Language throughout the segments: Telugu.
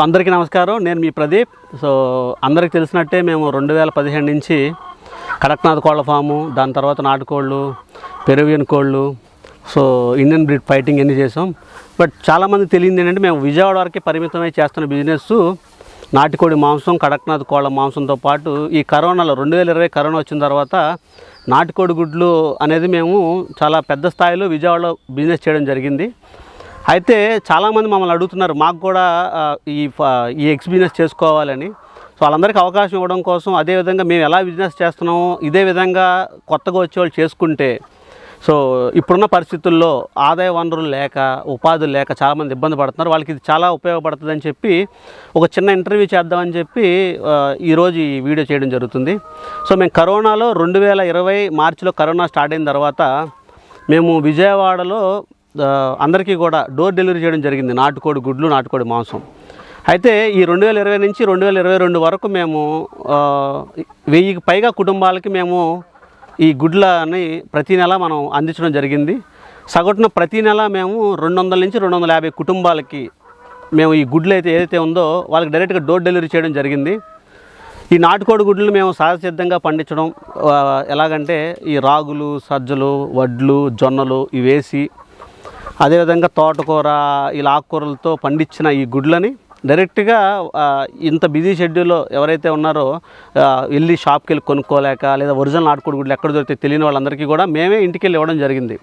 సో అందరికీ నమస్కారం. నేను మీ ప్రదీప్. సో అందరికి తెలిసినట్టే మేము రెండు వేల పదిహేను నుంచి కడక్నాథ్ కోళ్ళ ఫాము దాని తర్వాత నాటుకోళ్ళు పెరువియన్ కోళ్ళు సో ఇండియన్ బ్రీడ్ ఫైటింగ్ అన్నీ చేసాం. బట్ చాలామంది తెలియదు ఏంటంటే మేము విజయవాడ వరకే పరిమితమై చేస్తున్న బిజినెస్ నాటుకోడి మాంసం కడక్నాథ్ కోళ్ళ మాంసంతో పాటు ఈ కరోనాలో రెండు వేల ఇరవై కరోనా వచ్చిన తర్వాత నాటుకోడి గుడ్లు అనేది మేము చాలా పెద్ద స్థాయిలో విజయవాడలో బిజినెస్ చేయడం జరిగింది. అయితే చాలామంది మమ్మల్ని అడుగుతున్నారు మాకు కూడా ఈ ఈ ఎక్స్పీరియన్స్ చేసుకోవాలని. సో వాళ్ళందరికీ అవకాశం ఇవ్వడం కోసం అదేవిధంగా మేము ఎలా బిజినెస్ చేస్తున్నామో ఇదే విధంగా కొత్తగా వచ్చేవాళ్ళు చేసుకుంటే సో ఇప్పుడున్న పరిస్థితుల్లో ఆదాయ వనరులు లేక ఉపాధులు లేక చాలామంది ఇబ్బంది పడుతున్నారు. వాళ్ళకి ఇది చాలా ఉపయోగపడుతుందని చెప్పి ఒక చిన్న ఇంటర్వ్యూ చేద్దామని చెప్పి ఈరోజు ఈ వీడియో చేయడం జరుగుతుంది. సో మేము కరోనాలో రెండు వేల ఇరవై మార్చిలో కరోనా స్టార్ట్ అయిన తర్వాత మేము విజయవాడలో అందరికీ కూడా డోర్ డెలివరీ చేయడం జరిగింది. నాటుకోడి గుడ్లు నాటుకోడి మాంసం. అయితే ఈ రెండు వేల ఇరవై నుంచి రెండు వేల ఇరవై రెండు వరకు మేము వెయ్యికి పైగా కుటుంబాలకి మేము ఈ గుడ్లని ప్రతి నెల మనం అందించడం జరిగింది. సగటున ప్రతి నెల మేము రెండు వందల నుంచి రెండు వందల యాభై కుటుంబాలకి మేము ఈ గుడ్లు అయితే ఏదైతే ఉందో వాళ్ళకి డైరెక్ట్గా డోర్ డెలివరీ చేయడం జరిగింది. ఈ నాటుకోడి గుడ్లు మేము సహజసిద్ధంగా పండించడం ఎలాగంటే ఈ రాగులు సజ్జలు వడ్లు జొన్నలు ఇవి వేసి అదేవిధంగా తోటకూర ఇలా ఆకుకూరలతో పండించిన ఈ గుడ్లని డైరెక్ట్గా ఇంత బిజీ షెడ్యూల్లో ఎవరైతే ఉన్నారో వెళ్ళి షాప్కి వెళ్ళి కొనుక్కోలేక లేదా ఒరిజినల్ నాటుకోడి గుడ్లు ఎక్కడ దొరికితే తెలియని వాళ్ళందరికీ కూడా మేమే ఇంటికి వెళ్ళి ఇవ్వడం జరిగింది.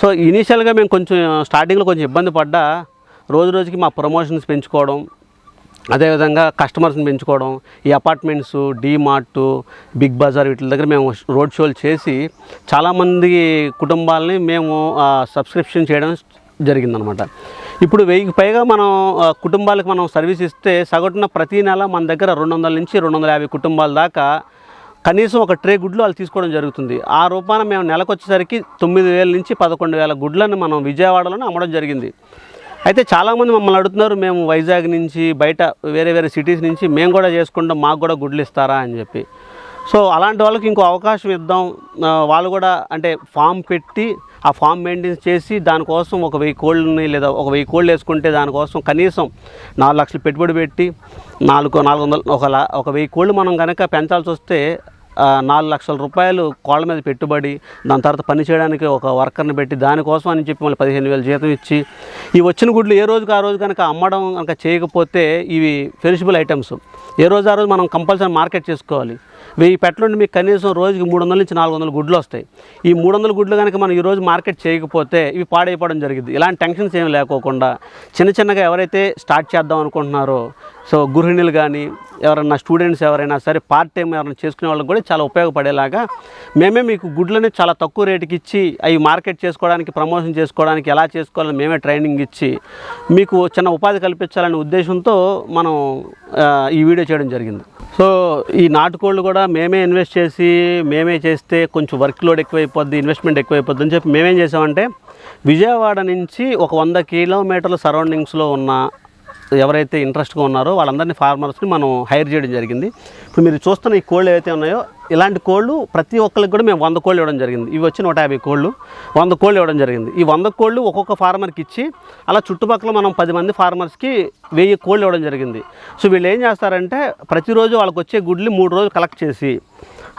సో ఇనీషియల్గా మేము కొంచెం స్టార్టింగ్లో కొంచెం ఇబ్బంది పడ్డా రోజు రోజుకి మా ప్రమోషన్స్ పెంచుకోవడం అదేవిధంగా కస్టమర్స్ని పెంచుకోవడం ఈ అపార్ట్మెంట్స్ డీమార్ట్ బిగ్ బజార్ వీటి దగ్గర మేము రోడ్ షోలు చేసి చాలామంది కుటుంబాలని మేము సబ్స్క్రిప్షన్ చేయడం జరిగిందనమాట. ఇప్పుడు వెయ్యికి పైగా మనం కుటుంబాలకు మనం సర్వీస్ ఇస్తే సగటున ప్రతి నెల మన దగ్గర రెండు వందల నుంచి రెండు వందల యాభై కుటుంబాల దాకా కనీసం ఒక ట్రే గుడ్లు వాళ్ళు తీసుకోవడం జరుగుతుంది. ఆ రూపాన మేము నెలకు వచ్చేసరికి తొమ్మిది వేల నుంచి పదకొండు వేల గుడ్లను మనం విజయవాడలోనే అమ్మడం జరిగింది. అయితే చాలామంది మమ్మల్ని అడుగుతున్నారు మేము వైజాగ్ నుంచి బయట వేరే వేరే సిటీస్ నుంచి మేము కూడా చేసుకుంటాం మాకు కూడా గుడ్లు ఇస్తారా? అని చెప్పి. సో అలాంటి వాళ్ళకి ఇంకో అవకాశం ఇద్దాం. వాళ్ళు కూడా అంటే ఫామ్ పెట్టి ఆ ఫామ్ మెయింటైన్ చేసి దానికోసం ఒక వెయ్యి కోళ్ళని లేదా ఒక వెయ్యి కోళ్ళు వేసుకుంటే దానికోసం కనీసం నాలుగు లక్షలు పెట్టుబడి పెట్టి నాలుగు నాలుగు వందలు ఒక ఒక వెయ్యి కోళ్ళు మనం కనుక పెంచాల్సి వస్తే నాలుగు లక్షల రూపాయలు కోళ్ళ మీద పెట్టుబడి దాని తర్వాత పని చేయడానికి ఒక వర్కర్ని పెట్టి దానికోసం అని చెప్పి మళ్ళీ పదిహేను వేలు జీతం ఇచ్చి ఈ వచ్చిన గుడ్లు ఏ రోజుకి ఆ రోజు కనుక అమ్మడం కనుక చేయకపోతే ఇవి పెరిషబుల్ ఐటమ్స్. ఏ రోజు ఆ రోజు మనం కంపల్సరీ మార్కెట్ చేసుకోవాలి. వెయ్యి పెట్టలుండి మీకు కనీసం రోజుకి మూడు వందల నుంచి నాలుగు వందల గుడ్లు వస్తాయి. ఈ మూడు వందల గుడ్లు కనుక మనం ఈరోజు మార్కెట్ చేయకపోతే ఇవి పాడైపోవడం జరిగింది. ఇలాంటి టెన్షన్స్ ఏమి లేకోకుండా చిన్న చిన్నగా ఎవరైతే స్టార్ట్ చేద్దాం అనుకుంటున్నారో సో గృహిణులు కానీ ఎవరైనా స్టూడెంట్స్ ఎవరైనా సరే పార్ట్ టైం ఎవరైనా చేసుకునే వాళ్ళకి కూడా చాలా ఉపయోగపడేలాగా మేమే మీకు గుడ్లని చాలా తక్కువ రేటుకి ఇచ్చి అవి మార్కెట్ చేసుకోవడానికి ప్రమోషన్ చేసుకోవడానికి ఎలా చేసుకోవాలని మేమే ట్రైనింగ్ ఇచ్చి మీకు చిన్న ఉపాధి కల్పించాలనే ఉద్దేశంతో మనం ఈ వీడియో చేయడం జరిగింది. సో ఈ నాటుకోళ్ళు కూడా మేమే ఇన్వెస్ట్ చేసి మేమే చేస్తే కొంచెం వర్క్ లోడ్ ఎక్కువైపోద్ది ఇన్వెస్ట్మెంట్ ఎక్కువైపోద్ది అని చెప్పి మేమేం చేసామంటే విజయవాడ నుంచి ఒక వంద కిలోమీటర్ల సరౌండింగ్స్లో ఉన్న ఎవరైతే ఇంట్రెస్ట్గా ఉన్నారో వాళ్ళందరినీ ఫార్మర్స్ని మనం హైర్ చేయడం జరిగింది. ఇప్పుడు మీరు చూస్తున్న ఈ కోళ్ళు ఏవైతే ఉన్నాయో ఇలాంటి కోళ్ళు ప్రతి ఒక్కరికి కూడా మేము వంద కోళ్ళు ఇవ్వడం జరిగింది. ఇవి వచ్చి నూట యాభై కోళ్ళు. వంద కోళ్ళు ఇవ్వడం జరిగింది. ఈ వంద కోళ్ళు ఒక్కొక్క ఫార్మర్కి ఇచ్చి అలా చుట్టుపక్కల మనం పది మంది ఫార్మర్స్కి వెయ్యి కోళ్ళు ఇవ్వడం జరిగింది. సో వీళ్ళు ఏం చేస్తారంటే ప్రతిరోజు వాళ్ళకి వచ్చే గుడ్లు మూడు రోజులు కలెక్ట్ చేసి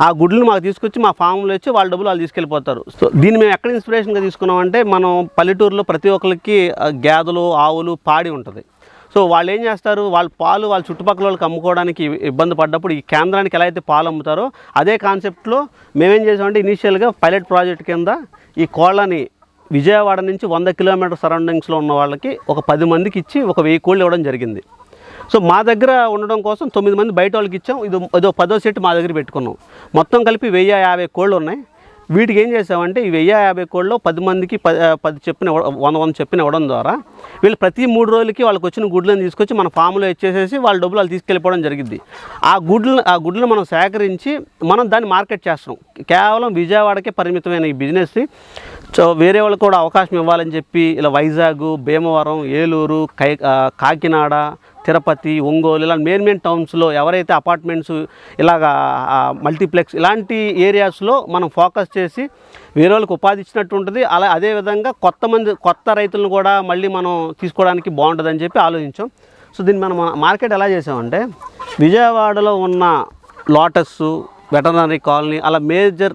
ఆ గుడ్లు మాకు తీసుకొచ్చి మా ఫామ్లో వచ్చి వాళ్ళ డబ్బులు వాళ్ళు తీసుకెళ్ళిపోతారు. సో దీన్ని మేము ఎక్కడ ఇన్స్పిరేషన్గా తీసుకున్నామంటే మనం పల్లెటూరులో ప్రతి ఒక్కరికి ఆ, గేదెలు ఆవులు పాడి ఉంటుంది. సో వాళ్ళు ఏం చేస్తారు? వాళ్ళ పాలు వాళ్ళ చుట్టుపక్కల వాళ్ళకి అమ్ముకోవడానికి ఇబ్బంది పడ్డప్పుడు ఈ కేంద్రానికి ఎలా అయితే పాలు అమ్ముతారో అదే కాన్సెప్ట్లో మేమేం చేసామంటే ఇనీషియల్గా పైలట్ ప్రాజెక్ట్ కింద ఈ కోళ్ళని విజయవాడ నుంచి వంద కిలోమీటర్ సరౌండింగ్స్లో ఉన్న వాళ్ళకి ఒక పది మందికి ఇచ్చి ఒక వెయ్యి కోళ్ళు ఇవ్వడం జరిగింది. సో మా దగ్గర ఉండడం కోసం తొమ్మిది మంది బయట వాళ్ళకి ఇచ్చాం. ఇది ఏదో పదో సెట్ మా దగ్గర పెట్టుకున్నాం. మొత్తం కలిపి వెయ్యి యాభై కోళ్ళు ఉన్నాయి. వీటికి ఏం చేసామంటే ఈ వెయ్యి యాభై కోళ్ళలో పది మందికి పది పది చెప్పిన వంద వంద చెప్పిన ఇవ్వడం ద్వారా వీళ్ళు ప్రతి మూడు రోజులకి వాళ్ళకి వచ్చిన గుడ్లను తీసుకొచ్చి మన ఫామ్లో ఇచ్చేసేసి వాళ్ళ డబ్బులు వాళ్ళు తీసుకెళ్ళిపోవడం జరిగింది ఆ గుడ్లు ఆ గుడ్లను మనం సేకరించి మనం దాన్ని మార్కెట్ చేస్తున్నాం. కేవలం విజయవాడకే పరిమితమైన ఈ బిజినెస్ని. సో వేరే వాళ్ళకి కూడా అవకాశం ఇవ్వాలని చెప్పి ఇలా వైజాగ్ భీమవరం ఏలూరు కై కాకినాడ తిరుపతి ఒంగోలు ఇలా మెయిన్ మెయిన్ టౌన్స్లో ఎవరైతే అపార్ట్మెంట్స్ ఇలాగా మల్టీప్లెక్స్ ఇలాంటి ఏరియాస్లో మనం ఫోకస్ చేసి వేరే వాళ్ళకి ఉపాధి ఇచ్చినట్టు ఉంటుంది అలా అదేవిధంగా కొత్త మంది కొత్త రైతులను కూడా మళ్ళీ మనం తీసుకోవడానికి బాగుంటుందని చెప్పి ఆలోచించాం. సో దీన్ని మనం మార్కెట్ ఎలా చేసామంటే విజయవాడలో ఉన్న లోటస్ వెటర్నరీ కాలనీ అలా మేజర్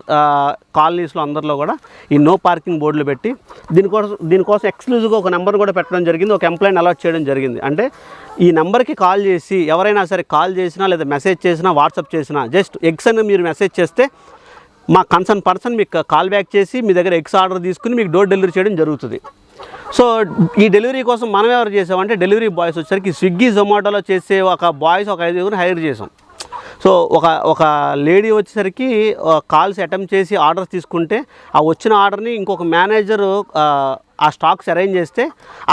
కాలనీస్లో అందరిలో కూడా ఈ నో పార్కింగ్ బోర్డులు పెట్టి దీనికోసం దీనికోసం ఎక్స్క్లూజివ్గా ఒక నెంబర్ కూడా పెట్టడం జరిగింది. ఒక ఎంప్లాయిని అలాట్ చేయడం జరిగింది. అంటే ఈ నెంబర్కి కాల్ చేసి ఎవరైనా సరే కాల్ చేసినా లేదా మెసేజ్ చేసినా వాట్సాప్ చేసినా జస్ట్ ఎగ్స్ అని మీరు మెసేజ్ చేస్తే మా కన్సర్న్ పర్సన్ మీకు కాల్ బ్యాక్ చేసి మీ దగ్గర ఎగ్స్ ఆర్డర్ తీసుకుని మీకు డోర్ డెలివరీ చేయడం జరుగుతుంది. సో ఈ డెలివరీ కోసం మనం ఎవరు చేసామంటే డెలివరీ బాయ్స్ వచ్చేసరికి స్విగ్గీ జొమాటోలో చేసే ఒక బాయ్స్ ఒక ఐదుగురు హైర్ చేసాం. సో ఒక ఒక లేడీ వచ్చేసరికి కాల్స్ అటెంప్ట్ చేసి ఆర్డర్స్ తీసుకుంటే ఆ వచ్చిన ఆర్డర్ని ఇంకొక మేనేజరు ఆ స్టాక్స్ అరేంజ్ చేస్తే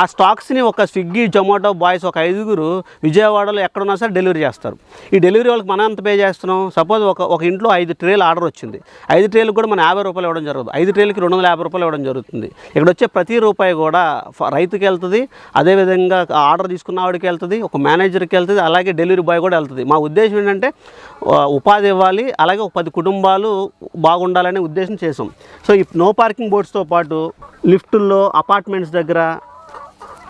ఆ స్టాక్స్ని ఒక స్విగ్గీ జొమాటో బాయ్స్ ఒక ఐదుగురు విజయవాడలో ఎక్కడున్నా సరే డెలివరీ చేస్తారు. ఈ డెలివరీ వాళ్ళకి మనం ఎంత పే చేస్తున్నాం? సపోజ్ ఒక ఒక ఇంట్లో ఐదు ట్రేలు ఆర్డర్ వచ్చింది. ఐదు ట్రేలకు కూడా మనం యాభై రూపాయలు ఇవ్వడం జరుగుతుంది ఐదు ట్రేలకి రెండు వందల యాభై రూపాయలు ఇవ్వడం జరుగుతుంది. ఇక్కడ వచ్చే ప్రతి రూపాయి కూడా రైతుకి వెళ్తుంది. అదేవిధంగా ఆర్డర్ తీసుకున్న వాడికి వెళ్తుంది. ఒక మేనేజర్కి వెళ్తుంది. అలాగే డెలివరీ బాయ్ కూడా వెళ్తుంది. మా ఉద్దేశం ఏంటంటే ఉపాధి ఇవ్వాలి. అలాగే ఒక పది కుటుంబాలు బాగుండాలనే ఉద్దేశం చేసాం. సో ఈ నో పార్కింగ్ బోర్డ్స్తో పాటు లిఫ్టుల్లో అపార్ట్మెంట్స్ దగ్గర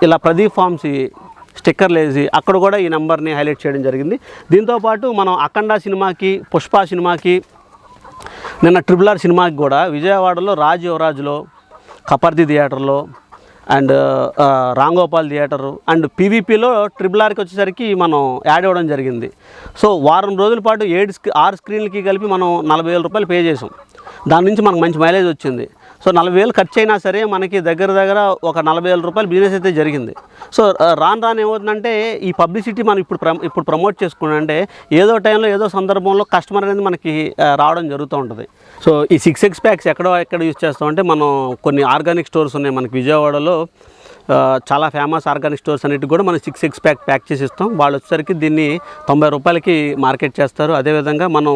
ఇలా ప్రదీప్ ఫార్మ్స్ స్టిక్కర్లు వేసి అక్కడ కూడా ఈ నెంబర్ని హైలైట్ చేయడం జరిగింది. దీంతోపాటు మనం అఖండ సినిమాకి పుష్ప సినిమాకి నిన్న ట్రిపుల్ ఆర్ సినిమాకి కూడా విజయవాడలో రాజ్ యువరాజ్లో కపర్ది థియేటర్లో అండ్ రాంగోపాల్ థియేటర్ అండ్ పీవీపీలో ట్రిపుల్ ఆర్కి వచ్చేసరికి మనం యాడ్ అవ్వడం జరిగింది. సో వారం రోజుల పాటు ఏడు స్క్రీ ఆరు స్క్రీన్లకి కలిపి మనం నలభై వేల రూపాయలు పే చేసాం. దాని నుంచి మనకు మంచి మైలేజ్ వచ్చింది. సో నలభై వేలు ఖర్చు అయినా సరే మనకి దగ్గర దగ్గర ఒక నలభై వేల రూపాయలు బిజినెస్ అయితే జరిగింది. సో రాను రాను ఏమవుతుందంటే ఈ పబ్లిసిటీ మనం ఇప్పుడు ఇప్పుడు ప్రమోట్ చేసుకున్నంటే ఏదో టైంలో ఏదో సందర్భంలో కస్టమర్ అనేది మనకి రావడం జరుగుతూ ఉంటుంది. సో ఈ సిక్స్ ఎక్స్ ప్యాక్స్ ఎక్కడ ఎక్కడ యూజ్ చేస్తామంటే మనం కొన్ని ఆర్గానిక్ స్టోర్స్ ఉన్నాయి మనకి విజయవాడలో. చాలా ఫేమస్ ఆర్గానిక్ స్టోర్స్ అన్నిటికి కూడా మనం సిక్స్ సిక్స్ ప్యాక్ ప్యాక్ చేసి ఇస్తాం వాళ్ళు వచ్చేసరికి దీన్ని తొంభై రూపాయలకి మార్కెట్ చేస్తారు. అదేవిధంగా మనం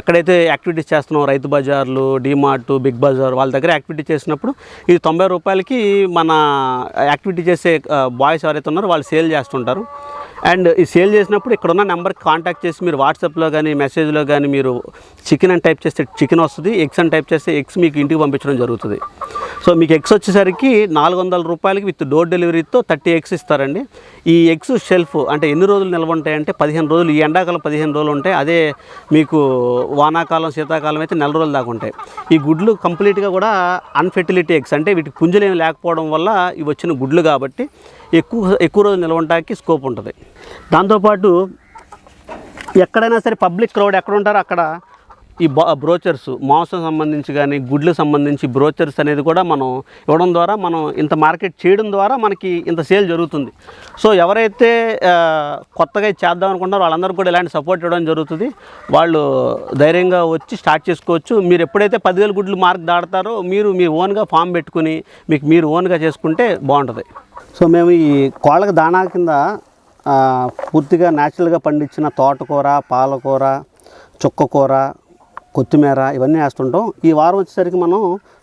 ఎక్కడైతే యాక్టివిటీస్ చేస్తున్నాం రైతు బజార్లు డీమార్ట్ బిగ్ బజార్ వాళ్ళ దగ్గర యాక్టివిటీ చేసినప్పుడు ఇది తొంభై రూపాయలకి మన యాక్టివిటీ చేసే బాయ్స్ ఎవరైతే ఉన్నారో వాళ్ళు సేల్ చేస్తుంటారు. అండ్ ఈ సేల్ చేసినప్పుడు ఇక్కడ ఉన్న నెంబర్కి కాంటాక్ట్ చేసి మీరు వాట్సాప్లో కానీ మెసేజ్లో కానీ మీరు చికెన్ అని టైప్ చేస్తే చికెన్ వస్తుంది. ఎగ్స్ అని టైప్ చేస్తే ఎగ్స్ మీకు ఇంటికి పంపించడం జరుగుతుంది. సో మీకు ఎగ్స్ వచ్చేసరికి నాలుగు వందల రూపాయలకి విత్ డోర్ డెలివరీతో థర్టీ ఎగ్స్ ఇస్తారండి. ఈ ఎగ్స్ షెల్ఫ్ అంటే ఎన్ని రోజులు నిల్వ ఉంటాయంటే పదిహేను రోజులు ఈ ఎండాకాలం పదిహేను రోజులు ఉంటాయి. అదే మీకు వానాకాలం శీతాకాలం అయితే నెల రోజులు దాకా ఉంటాయి. ఈ గుడ్లు కంప్లీట్గా కూడా అన్ఫెర్టిలిటీ ఎగ్స్ అంటే వీటికి పుంజులేమి లేకపోవడం వల్ల ఇవి వచ్చిన గుడ్లు కాబట్టి ఎక్కువ ఎక్కువ రోజులు నిల్వ ఉండడానికి స్కోప్ ఉంటుంది. దాంతోపాటు ఎక్కడైనా సరే పబ్లిక్ క్రౌడ్ ఎక్కడ ఉంటారో అక్కడ ఈ బ్రోచర్స్ మాంసం సంబంధించి కానీ గుడ్లకు సంబంధించి బ్రోచర్స్ అనేది కూడా మనం ఇవ్వడం ద్వారా మనం ఇంత మార్కెట్ చేయడం ద్వారా మనకి ఇంత సేల్ జరుగుతుంది. సో ఎవరైతే కొత్తగా చేద్దాం అనుకుంటారో వాళ్ళందరూ కూడా ఇలాంటి సపోర్ట్ ఇవ్వడం జరుగుతుంది. వాళ్ళు ధైర్యంగా వచ్చి స్టార్ట్ చేసుకోవచ్చు. మీరు ఎప్పుడైతే పదివేల గుడ్లు మార్క్ దాడతారో మీరు మీ ఓన్గా ఫామ్ పెట్టుకుని మీకు మీరు ఓన్గా చేసుకుంటే బాగుంటుంది. సో మేము ఈ కోళ్ళకి దాణా కింద పూర్తిగా న్యాచురల్గా పండించిన తోటకూర పాలకూర చుక్కకూర కొత్తిమీర ఇవన్నీ వేస్తుంటాం. ఈ వారం వచ్చేసరికి మనం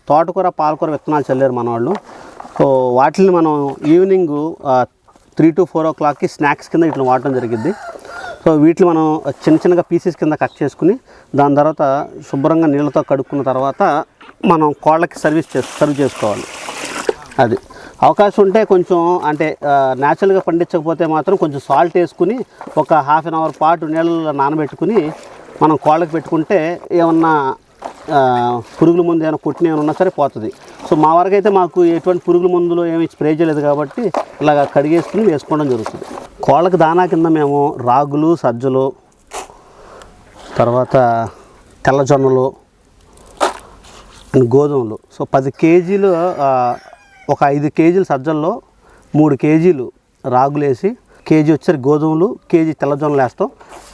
తోటకూర పాలకూర విత్తనాలు చల్లారు మన వాళ్ళు సో వాటిని మనం ఈవినింగ్ త్రీ టు ఫోర్ ఓ క్లాక్కి స్నాక్స్ కింద వీటిని వాడటం జరిగింది సో వీటిని మనం చిన్న చిన్నగా పీసెస్ కింద కట్ చేసుకుని దాని తర్వాత శుభ్రంగా నీళ్ళతో కడుక్కున్న తర్వాత మనం కోళ్ళకి సర్వీస్ చే సర్వ్ చేసుకోవాలి. అది. అవకాశం ఉంటే కొంచెం అంటే న్యాచురల్గా పండించకపోతే మాత్రం కొంచెం సాల్ట్ వేసుకుని ఒక హాఫ్ అన్ అవర్ పాటు నీళ్ళలో నానబెట్టుకుని మనం కోళ్ళకి పెట్టుకుంటే ఏమన్నా పురుగుల మందు ఏమైనా కొట్టిన ఏమైనా ఉన్నా సరే పోతుంది. సో మా వరకు అయితే మాకు ఎటువంటి పురుగుల మందులో ఏమి స్ప్రే చేయలేదు కాబట్టి ఇలాగ కడిగేసుకుని వేసుకోవడం జరుగుతుంది. కోళ్ళకి దానా కింద మేము రాగులు సజ్జలు తర్వాత తెల్లజొన్నలు అండ్ గోధుమలు. సో పది కేజీలు ఒక ఐదు కేజీలు సజ్జల్లో మూడు కేజీలు రాగులేసి కేజీ వచ్చేసరి గోధుమలు కేజీ తెల్లజొన్నలు వేస్తాం.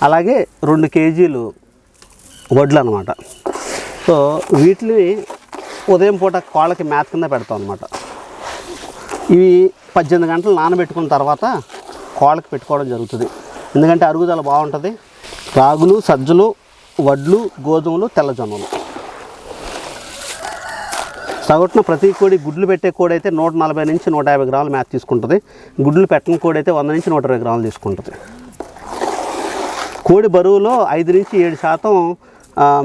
అలాగే రెండు కేజీలు వడ్లు అనమాట సో వీటిని ఉదయం పూట కోళ్ళకి మేత కింద పెడతాం అనమాట ఇవి పద్దెనిమిది గంటలు నానబెట్టుకున్న తర్వాత కోళ్ళకి పెట్టుకోవడం జరుగుతుంది. ఎందుకంటే అరుగుదల బాగుంటుంది. రాగులు సజ్జలు వడ్లు గోధుమలు తెల్లజొన్నలు. సగటున ప్రతి కోడి గుడ్లు పెట్టే కోడి అయితే నూట నలభై నుంచి నూట యాభై గ్రాములు మేత తీసుకుంటుంది. గుడ్లు పెట్టని కోడి అయితే వంద నుంచి నూట ఇరవై గ్రాములు తీసుకుంటుంది. కోడి బరువులో ఐదు నుంచి ఏడు శాతం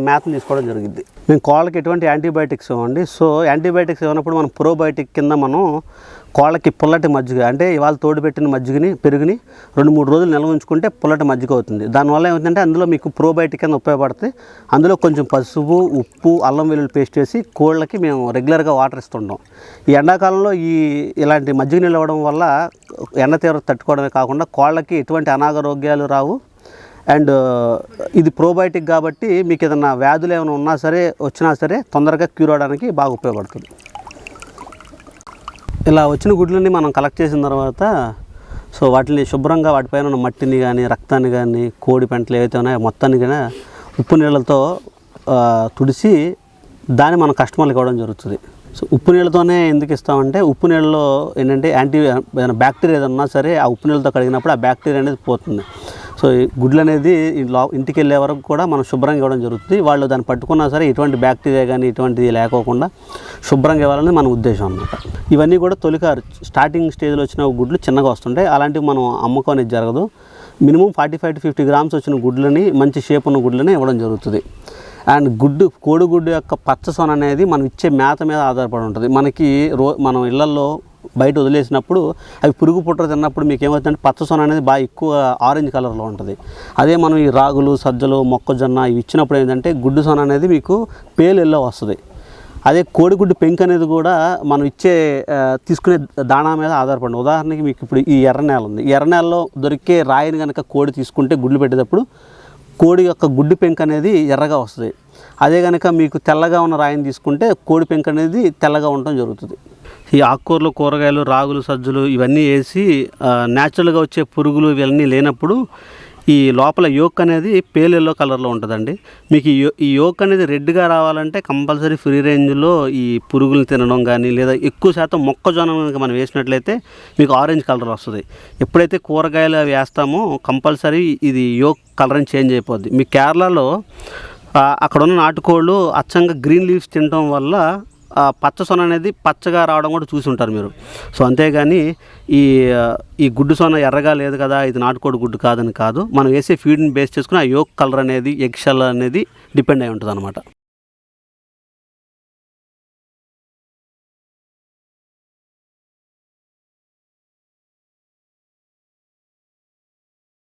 మేతను తీసుకోవడం జరిగింది. మేము కోళ్ళకి ఎటువంటి యాంటీబయాటిక్స్ ఇవ్వండి సో యాంటీబయాటిక్స్ ఇవ్వనప్పుడు మనం ప్రోబయోటిక్ కింద మనం కోళ్ళకి పుల్లటి మజ్జిగ అంటే ఇవాళ తోడు పెట్టిన మజ్జిగని పెరుగుని రెండు మూడు రోజులు నిల్వ ఉంచుకుంటే పుల్లటి మజ్జిగ అవుతుంది. దానివల్ల ఏమిటంటే అందులో మీకు ప్రోబయోటిక్ కింద ఉపయోగపడుతుంది అందులో కొంచెం పసుపు ఉప్పు అల్లం వెల్లుల్లి పేస్ట్ వేసి కోళ్ళకి మేము రెగ్యులర్గా వాటర్ ఇస్తుంటాం. ఈ ఎండాకాలంలో ఈ ఇలాంటి మజ్జిగ నిలవడం వల్ల ఎండ తీవ్రత తట్టుకోవడమే కాకుండా కోళ్ళకి ఎటువంటి అనారోగ్యాలు రావు. అండ్ ఇది ప్రోబయోటిక్ కాబట్టి మీకు ఏదైనా వ్యాధులు ఏమైనా ఉన్నా సరే వచ్చినా సరే తొందరగా క్యూర్ అవడానికి బాగా ఉపయోగపడుతుంది. ఇలా వచ్చిన గుడ్లని మనం కలెక్ట్ చేసిన తర్వాత సో వాటిని శుభ్రంగా వాటిపైన ఉన్న మట్టిని కానీ రక్తాన్ని కానీ కోడి పెంటలు ఏవైతే ఉన్నాయో మొత్తాన్ని కానీ ఉప్పు నీళ్ళతో తుడిచి తుడిసి దాన్ని మనం కస్టమర్లకు ఇవ్వడం జరుగుతుంది. సో ఉప్పు నీళ్ళతోనే ఎందుకు ఇస్తామంటే ఉప్పు నీళ్ళలో ఏంటంటే యాంటీ ఏదైనా బ్యాక్టీరియా ఏదైనా ఉన్నా సరే ఆ ఉప్పు నీళ్ళతో కడిగినప్పుడు ఆ బ్యాక్టీరియా అనేది పోతుంది. సో ఈ గుడ్లు అనేది ఇంటికి వెళ్ళే వరకు కూడా మనం శుభ్రంగా ఇవ్వడం జరుగుతుంది. వాళ్ళు దాన్ని పట్టుకున్నా సరే ఎటువంటి బ్యాక్టీరియా కానీ ఎటువంటిది లేకోకుండా శుభ్రంగా ఇవ్వాలని మన ఉద్దేశం అన్నమాట. ఇవన్నీ కూడా తొలికారు స్టార్టింగ్ స్టేజ్లో వచ్చిన గుడ్లు చిన్నగా వస్తుంటాయి. అలాంటివి మనం అమ్మకం అనేది జరగదు. Minimum forty five to fifty grams వచ్చిన గుడ్లని మంచి షేప్ ఉన్న గుడ్లని ఇవ్వడం జరుగుతుంది. అండ్ గుడ్డు కోడిగుడ్డు యొక్క పచ్చసొన అనేది మనం ఇచ్చే మేత మీద ఆధారపడి ఉంటుంది. మనకి రో మనం ఇళ్ళల్లో బయట వదిలేసినప్పుడు అవి పురుగు పుట్ర తిన్నప్పుడు మీకు ఏమవుతుందంటే పచ్చసొన అనేది బాగా ఎక్కువ ఆరెంజ్ కలర్లో ఉంటుంది. అదే మనం ఈ రాగులు సజ్జలు మొక్కజొన్న ఇవి ఇచ్చినప్పుడు ఏంటంటే గుడ్డు సొన అనేది మీకు పేలు ఎల్లో వస్తుంది. అదే కోడిగుడ్డు పెంక్ అనేది కూడా మనం ఇచ్చే తీసుకునే దాణా మీద ఆధారపడి ఉదాహరణకి మీకు ఇప్పుడు ఈ ఎర్ర నేల ఉంది. ఎర్ర నేలలో దొరికే రాయిని కనుక కోడి తీసుకుంటే గుడ్లు పెట్టేటప్పుడు కోడి యొక్క గుడ్డు పెంక్ అనేది ఎర్రగా వస్తుంది. అదే కనుక మీకు తెల్లగా ఉన్న రాయిని తీసుకుంటే కోడి పెంక్ అనేది తెల్లగా ఉండటం జరుగుతుంది. ఈ ఆకుకూరలు కూరగాయలు రాగులు సజ్జలు ఇవన్నీ వేసి న్యాచురల్గా వచ్చే పురుగులు ఇవన్నీ లేనప్పుడు ఈ లోపల యోక్ అనేది పేల్ ఎల్లో కలర్లో ఉంటుందండి. మీకు ఈ యో- ఈ యోక్ అనేది రెడ్గా రావాలంటే కంపల్సరీ ఫ్రీ రేంజ్లో ఈ పురుగులు తినడం కానీ లేదా ఎక్కువ శాతం మొక్కజొన్న మనం వేసినట్లయితే మీకు ఆరెంజ్ కలర్ వస్తుంది. ఎప్పుడైతే కూరగాయలు అవి వేస్తామో కంపల్సరీ ఇది యోక్ కలర్ని చేంజ్ అయిపోద్ది. మీ కేరళలో అక్కడ ఉన్న నాటుకోళ్ళు అచ్చంగా గ్రీన్ లీవ్స్ తినడం వల్ల పచ్చ సొన అనేది పచ్చగా రావడం కూడా చూసి ఉంటారు మీరు. సో అంతేగాని ఈ ఈ గుడ్డు సొన ఎర్రగా లేదు కదా ఇది నాటుకోడి గుడ్డు కాదని కాదు. మనం వేసే ఫీడ్ని బేస్ చేసుకుని ఆ యోక్ కలర్ అనేది ఎగ్ షెల్ అనేది డిపెండ్ అయి ఉంటుంది అనమాట